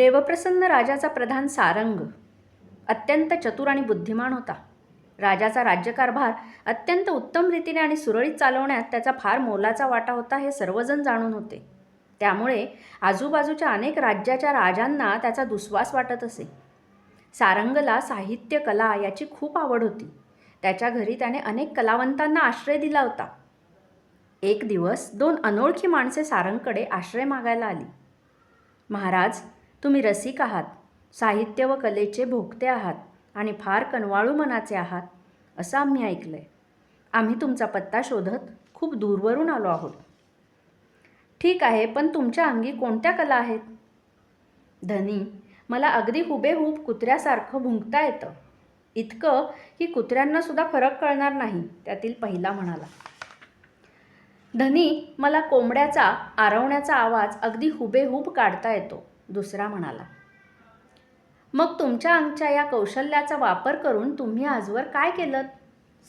देवप्रसन्न राजाचा प्रधान सारंग. अत्यंत चतुर आणि बुद्धिमान होता. राजाचा राज्यकारभार अत्यंत उत्तम रीतीने आणि सुरळीत चालवण्यात त्याचा फार मोलाचा वाटा होता हे सर्वजण जाणून होते. त्यामुळे आजूबाजूच्या अनेक राज्याच्या राजांना त्याचा दुस्वास वाटत असे. सारंगला साहित्य कला याची खूप आवड होती. त्याच्या घरी त्याने अनेक कलावंतांना आश्रय दिला होता. एक दिवस दोन अनोळखी माणसे सारंगकडे आश्रय मागायला आली. महाराज तुम्ही रसिक आहात साहित्य व कलेचे भोगते आहात आणि फार कनवाळू मनाचे आहात असं आम्ही ऐकलं आहे आम्ही तुमचा पत्ता शोधत खूप दूरवरून आलो आहोत. ठीक आहे पण तुमच्या अंगी कोणत्या कला आहेत? धनी मला अगदी हुबेहूब कुत्र्यासारखं भुंकता येतं. इतकं की कुत्र्यांनासुद्धा फरक कळणार नाही त्यातील पहिला म्हणाला. धनी मला कोंबड्याचा आरवण्याचा आवाज अगदी हुबेहूब काढता येतो. दुसरा म्हणाला मग तुमच्या अंगच्या या कौशल्याचा वापर करून तुम्ही आजवर काय केलं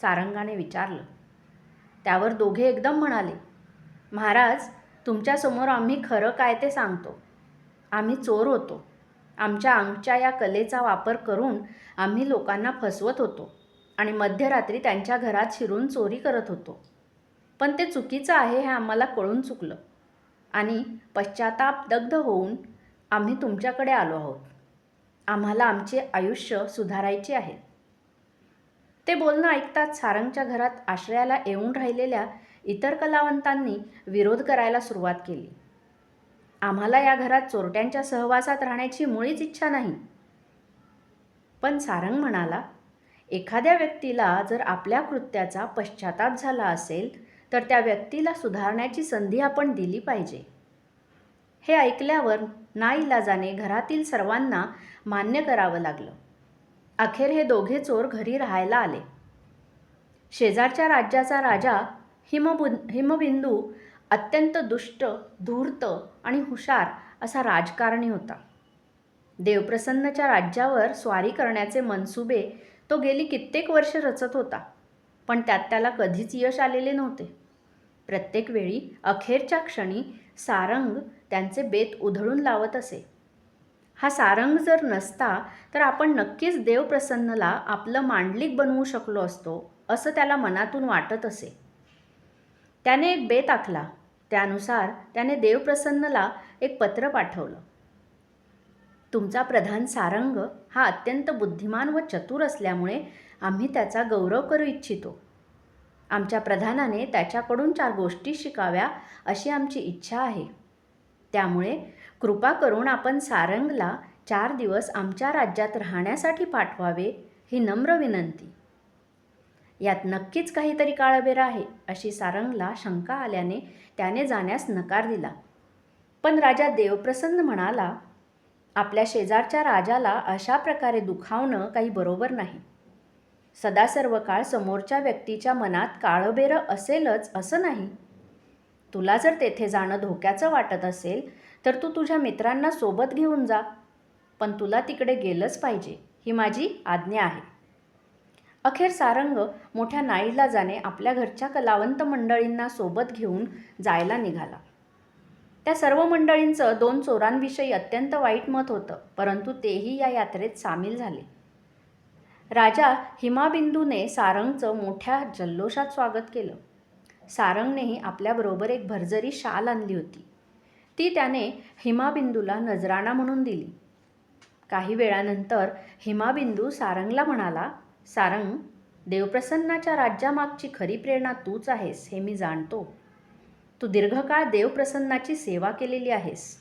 सारंगाने विचारलं. त्यावर दोघे एकदम म्हणाले महाराज तुमच्यासमोर आम्ही खरं काय ते सांगतो. आम्ही चोर होतो. आमच्या अंगच्या या कलेचा वापर करून आम्ही लोकांना फसवत होतो आणि मध्यरात्री त्यांच्या घरात शिरून चोरी करत होतो. पण ते चुकीचं आहे हे आम्हाला कळून चुकलं आणि पश्चाताप दग्ध होऊन आम्ही तुमच्याकडे आलो आहोत. आम्हाला आमचे आयुष्य सुधारायचे आहे. ते बोलणं ऐकताच सारंगच्या घरात आश्रयाला येऊन राहिलेल्या इतर कलावंतांनी विरोध करायला सुरुवात केली. आम्हाला या घरात चोरट्यांच्या सहवासात राहण्याची मुळीच इच्छा नाही. पण सारंग म्हणाला एखाद्या व्यक्तीला जर आपल्या कृत्याचा पश्चाताप झाला असेल तर त्या व्यक्तीला सुधारण्याची संधी आपण दिली पाहिजे. हे ऐकल्यावर नाईलाजाने घरातील सर्वांना मान्य करावं लागलं. अखेर हे दोघे चोर घरी राहायला आले. शेजारच्या राज्याचा राजा हिमबु हिमबिंदू अत्यंत दुष्ट धूर्त आणि हुशार असा राजकारणी होता. देवप्रसन्नच्या राज्यावर स्वारी करण्याचे मनसुबे तो गेली कित्येक वर्ष रचत होता पण त्यात त्याला कधीच यश आलेले नव्हते. प्रत्येक वेळी अखेरच्या क्षणी सारंग त्यांचे बेत उधळून लावत असे. हा सारंग जर नसता तर आपण नक्कीच देवप्रसन्नला आपलं मांडलिक बनवू शकलो असतो असं त्याला मनातून वाटत असे. त्याने एक बेत आखला. त्यानुसार त्याने देवप्रसन्नला एक पत्र पाठवलं. तुमचा प्रधान सारंग हा अत्यंत बुद्धिमान व चतुर असल्यामुळे आम्ही त्याचा गौरव करू इच्छितो. आमच्या प्रधानाने त्याच्याकडून चार गोष्टी शिकाव्या अशी आमची इच्छा आहे. त्यामुळे कृपा करून आपण सारंगला चार दिवस आमच्या राज्यात राहण्यासाठी पाठवावे ही नम्र विनंती. यात नक्कीच काहीतरी काळबेर आहे अशी सारंगला शंका आल्याने त्याने जाण्यास नकार दिला. पण राजा देवप्रसन्न म्हणाला आपल्या शेजारच्या राजाला अशा प्रकारे दुखावणं काही बरोबर नाही. सदा सर्व काळ समोरच्या व्यक्तीच्या मनात काळबेरं असेलच असं नाही. तुला जर तेथे जाणं धोक्याचं वाटत असेल तर तू तुझ्या मित्रांना सोबत घेऊन जा. पण तुला तिकडे गेलंच पाहिजे ही माझी आज्ञा आहे. अखेर सारंग मोठ्या नाईला जाणे आपल्या घरच्या कलावंत मंडळींना सोबत घेऊन जायला निघाला. त्या सर्व मंडळींचं दोन चोरांविषयी अत्यंत वाईट मत होतं परंतु तेही या यात्रेत सामील झाले. राजा हिमाबिंदूने सारंगचं मोठ्या जल्लोषात स्वागत केलं. सारंगनेही आपल्याबरोबर एक भरजरी शाल आणली होती. ती त्याने हिमाबिंदूला नजराणा म्हणून दिली. काही वेळानंतर हिमाबिंदू सारंगला म्हणाला सारंग देवप्रसन्नाच्या राज्यामागची खरी प्रेरणा तूच आहेस हे मी जाणतो. तू दीर्घकाळ देवप्रसन्नाची सेवा केलेली आहेस.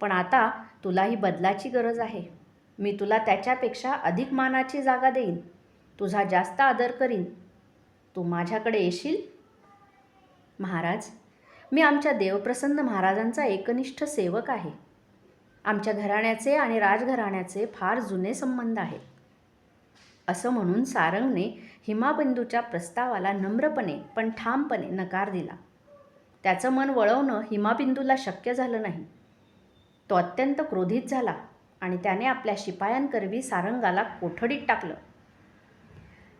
पण आता तुलाही बदलाची गरज आहे. मी तुला त्याच्यापेक्षा अधिक मानाची जागा देईन. तुझा जास्त आदर करीन. तू माझ्याकडे येशील? महाराज मी आमच्या देवप्रसन्न महाराजांचा एकनिष्ठ सेवक आहे. आमच्या घराण्याचे आणि राजघराण्याचे फार जुने संबंध आहेत. असं म्हणून सारंगने हिमाबिंदूच्या प्रस्तावाला नम्रपणे पण ठामपणे नकार दिला. त्याचं मन वळवणं हिमाबिंदूला शक्य झालं नाही. तो अत्यंत क्रोधित झाला आणि त्याने आपल्या शिपायांकरवी सारंगाला कोठडीत टाकलं.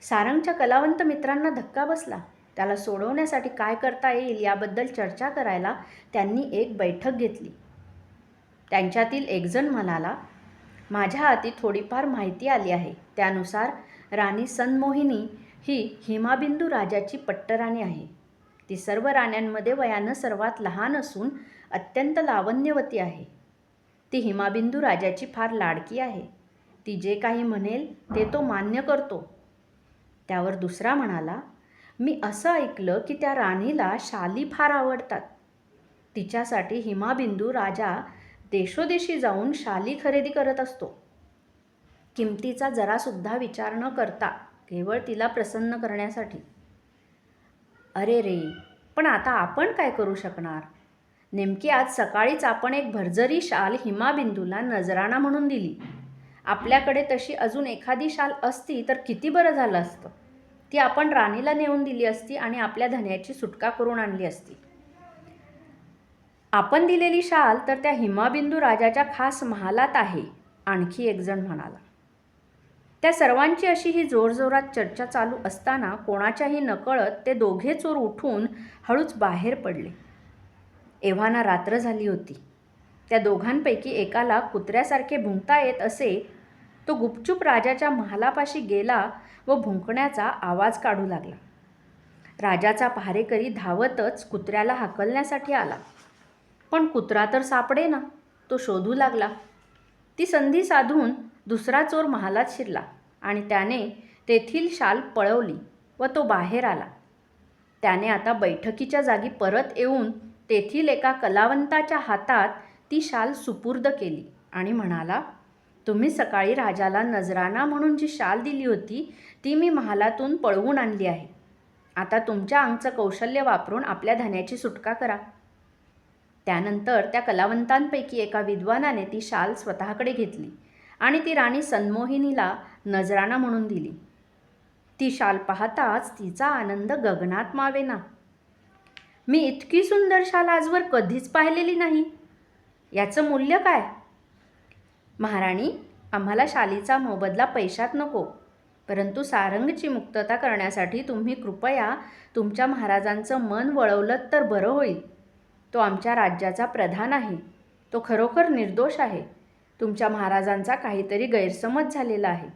सारंगच्या कलावंत मित्रांना धक्का बसला. त्याला सोडवण्यासाठी काय करता येईल याबद्दल चर्चा करायला त्यांनी एक बैठक घेतली. त्यांच्यातील एकजण म्हणाला माझ्या हाती थोडीफार माहिती आली आहे. त्यानुसार राणी सनमोहिनी ही हिमाबिंदू राजाची पट्टराणी आहे. ती सर्व राण्यांमध्ये वयानं सर्वात लहान असून अत्यंत लावण्यवती आहे. ती हिमाबिंदू राजाची फार लाडकी आहे. ती जे काही म्हणेल ते तो मान्य करतो. त्यावर दुसरा म्हणाला मी असं ऐकलं की त्या राणीला शाली फार आवडतात. तिच्यासाठी हिमाबिंदू राजा देशोदेशी जाऊन शाली खरेदी करत असतो. किमतीचा जरासुद्धा विचार न करता केवळ तिला प्रसन्न करण्यासाठी. अरे रे पण आता आपण काय करू शकणार? नेमकी आज सकाळीच आपण एक भरजरी शाल हिमाबिंदूला नजराणा म्हणून दिली. आपल्याकडे तशी अजून एखादी शाल असती तर किती बरं झालं असतं? ती आपण राणीला नेऊन दिली असती आणि आपल्या धन्याची सुटका करून आणली असती. आपण दिलेली शाल तर त्या हिमाबिंदू राजाच्या खास महालात आहे आणखी एक जण म्हणाला. त्या सर्वांची अशी ही जोरजोरात चर्चा चालू असताना कोणाच्याही नकळत ते दोघे चोर उठून हळूच बाहेर पडले. एव्हाना रात्र झाली होती. त्या दोघांपैकी एकाला कुत्र्यासारखे भुंकता येत असे तो गुपचूप राजाच्या महालापाशी गेला व भुंकण्याचा आवाज काढू लागला. राजाचा पहारेकरी धावतच कुत्र्याला हाकलण्यासाठी आला. पण कुत्रा तर सापडे ना तो शोधू लागला. ती संधी साधून दुसरा चोर महालात शिरला आणि त्याने तेथील शाल पळवली व तो बाहेर आला. त्याने आता बैठकीच्या जागी परत येऊन तेथील एका कलावंताच्या हातात ती शाल सुपूर्द केली आणि म्हणाला तुम्ही सकाळी राजाला नजराणा म्हणून जी शाल दिली होती ती मी महालातून पळवून आणली आहे. आता तुमच्या अंगचं कौशल्य वापरून आपल्या धन्याची सुटका करा. त्यानंतर त्या कलावंतांपैकी एका विद्वानाने ती शाल स्वतःकडे घेतली आणि ती राणी सन्मोहिनीला नजराणा म्हणून दिली. ती शाल पाहताच तिचा आनंद गगनात मावेना. मी इतकी सुंदर शाल आजवर कधीच पाहिलेली नाही. याचं मूल्य काय? महाराणी आम्हाला शालीचा मोबदला पैशात नको. परंतु सारंगची मुक्तता करण्यासाठी तुम्ही कृपया तुमच्या महाराजांचं मन वळवलं तर बरं होईल. तो आमच्या राज्याचा प्रधान आहे. तो खरोखर निर्दोष आहे. तुमच्या महाराजांचा काहीतरी गैरसमज झालेला आहे.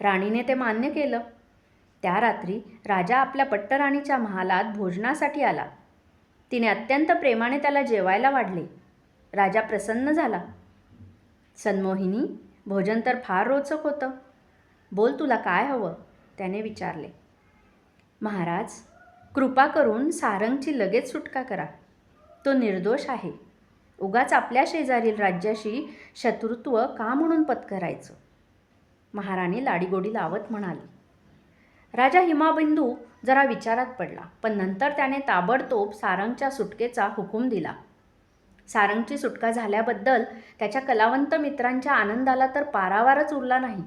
राणीने ते मान्य केलं. त्या रात्री राजा आपल्या पट्टराणीच्या महालात भोजनासाठी आला. तिने अत्यंत प्रेमाने त्याला जेवायला वाढले. राजा प्रसन्न झाला. सन्मोहिनी भोजन तर फार रोचक होतं. बोल तुला काय हवं? त्याने विचारले. महाराज कृपा करून सारंगची लगेच सुटका करा. तो निर्दोष आहे. उगाच आपल्या शेजारील राज्याशी शत्रुत्व का म्हणून पत्करायचं? महाराणी लाडीगोडी लावत म्हणाली. राजा हिमाबिंदू जरा विचारात पडला पण नंतर त्याने ताबडतोब सारंगच्या सुटकेचा हुकूम दिला. सारंगची सुटका झाल्याबद्दल त्याच्या कलावंत मित्रांच्या आनंदाला तर पारावारच उरला नाही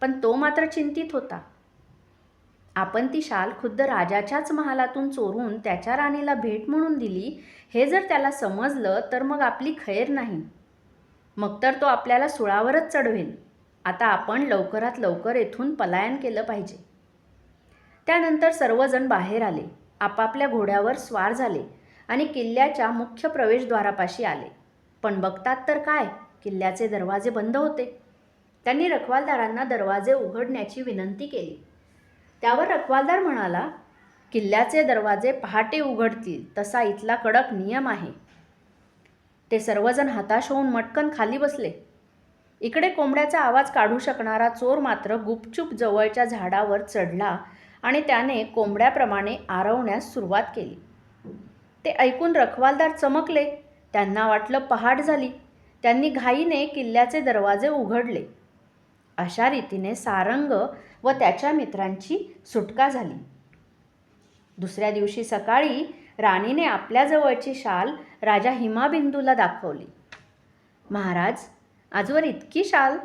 पण तो मात्र चिंतित होता. आपण ती शाल खुद्द राजाच्याच महालातून चोरून त्याच्या राणीला भेट म्हणून दिली हे जर त्याला समजलं तर मग आपली खैर नाही. मग तर तो आपल्याला सुळावरच चढवेल. आता आपण लवकरात लवकर येथून पलायन केलं पाहिजे. त्यानंतर सर्वजण बाहेर आले. आपापल्या घोड्यावर स्वार झाले. आणि किल्ल्याच्या मुख्य प्रवेशद्वारापाशी आले. पण बघतात तर काय? किल्ल्याचे दरवाजे बंद होते. त्यांनी रखवालदारांना दरवाजे उघडण्याची विनंती केली. त्यावर रखवालदार म्हणाला किल्ल्याचे दरवाजे पहाटे उघडतील तसा इथला कडक नियम आहे. ते सर्वजण हताश होऊन मटकन खाली बसले. इकडे कोंबड्याचा आवाज काढू शकणारा चोर मात्र गुपचूप जवळच्या झाडावर चढला आणि त्याने कोंबड्याप्रमाणे आरवण्यास सुरुवात केली. ते ऐकून रखवालदार चमकले. त्यांना वाटलं पहाट झाली. त्यांनी घाईने किल्ल्याचे दरवाजे उघडले. अशा रीतीने सारंग व त्याच्या मित्रांची सुटका झाली. दुसऱ्या दिवशी सकाळी राणीने आपल्याजवळची शाल राजा हिमाबिंदूला दाखवली. महाराज आजवर इतकी शाल?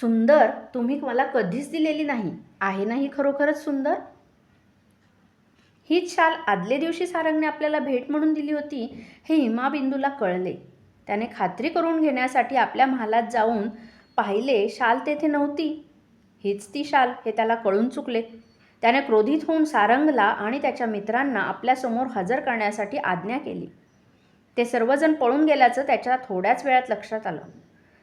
सुंदर तुम्ही मला कधीच दिलेली नाही. आहे नाही खरोखरच सुंदर? हीच शाल आदले दिवशी सारंगने आपल्याला भेट म्हणून दिली होती हे हिमाबिंदूला कळले. त्याने खात्री करून घेण्यासाठी आपल्या महालात जाऊन पाहिले शाल तेथे नव्हती. हीच ती शाल हे त्याला कळून चुकले. त्याने क्रोधित होऊन सारंगला आणि त्याच्या मित्रांना आपल्यासमोर हजर करण्यासाठी आज्ञा केली. ते सर्वजण पळून गेल्याचं त्याच्या थोड्याच वेळात लक्षात आलं.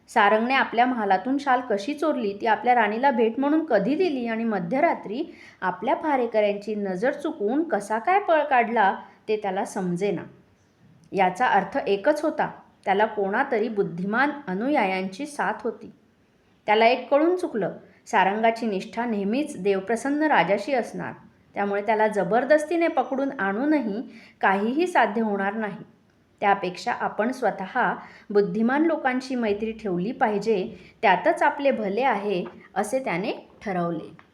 सारंगने आपल्या महालातून शाल कशी चोरली ती आपल्या राणीला भेट म्हणून कधी दिली आणि मध्यरात्री आपल्या फारेकऱ्यांची नजर चुकवून कसा काय पळ काढला ते त्याला समजेना. याचा अर्थ एकच होता त्याला कोणातरी बुद्धिमान अनुयायांची साथ होती. त्याला एक कळून चुकलं सारंगाची निष्ठा नेहमीच देवप्रसन्न राजाशी असणार त्यामुळे त्याला जबरदस्तीने पकडून आणूनही काहीही साध्य होणार नाही. त्यापेक्षा आपण स्वतः बुद्धिमान लोकांशी मैत्री ठेवली पाहिजे त्यातच आपले भले आहे असे त्याने ठरवले.